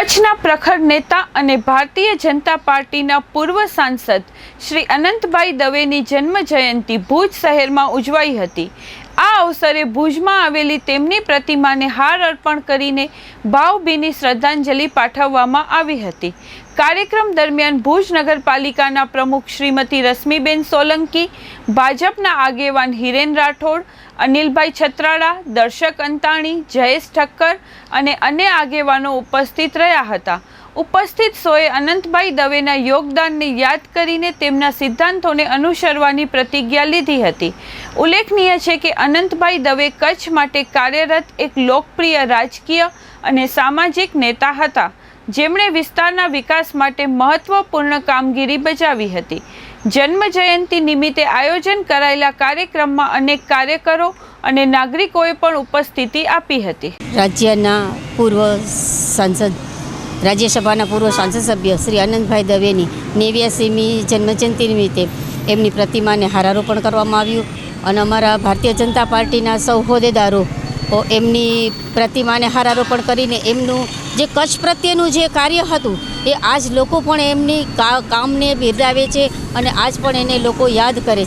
કચ્છના પ્રખર નેતા અને ભારતીય જનતા પાર્ટીના પૂર્વ સાંસદ શ્રી અનંતભાઈ દવેની જન્મ જયંતિ ભુજ શહેરમાં ઉજવાઈ હતી. આ અવસરે ભુજમાં આવેલી તેમની પ્રતિમાને હાર અર્પણ કરીને ભાવભીની શ્રદ્ધાંજલિ પાઠવવામાં આવી હતી. કાર્યક્રમ દરમિયાન ભુજ નગરપાલિકાના પ્રમુખ શ્રીમતી રશ્મિબેન સોલંકી, ભાજપના આગેવાન હિરેન રાઠોડ, અનિલભાઈ છત્રાળા દર્શક અંતાણી, જયેશ ઠક્કર અને અન્ય આગેવાનો ઉપસ્થિત રહ્યા હતા. ઉપસ્થિત સોએ અનંતભાઈ દવેના યોગદાનને યાદ કરીને તેમના સિદ્ધાંતોને અનુસરવાની પ્રતિજ્ઞા લીધી હતી. ઉલ્લેખનીય છે કે અનંતભાઈ દવે કચ્છ માટે કાર્યરત એક લોકપ્રિય રાજકીય અને સામાજિક નેતા હતા. જેમણે વિસ્તારના વિકાસ માટે મહત્વપૂર્ણ કામગીરી બજાવી હતી. જન્મ જયંતિ નિમિત્તે આયોજન કરાયેલા કાર્યક્રમમાં અનેક કાર્યકરો અને નાગરિકોએ પણ ઉપસ્થિતિ આપી હતી. રાજ્યના પૂર્વ સાંસદ રાજ્યસભાના પૂર્વ સાંસદ સભ્ય શ્રી આનંદભાઈ દવેની નેવ્યાસીમી જન્મજયંતિ નિમિત્તે એમની પ્રતિમાને હારારોપણ કરવામાં આવ્યું અને અમારા ભારતીય જનતા પાર્ટીના સૌ હોદ્દેદારો એમની પ્રતિમાને હારારોપણ કરીને એમનું જે કચ્છ પ્રત્યેનું જે કાર્ય હતું, એ આજ લોકો પણ એમની કામને બિરદાવે છે અને આજ પણ એને લોકો યાદ કરે છે.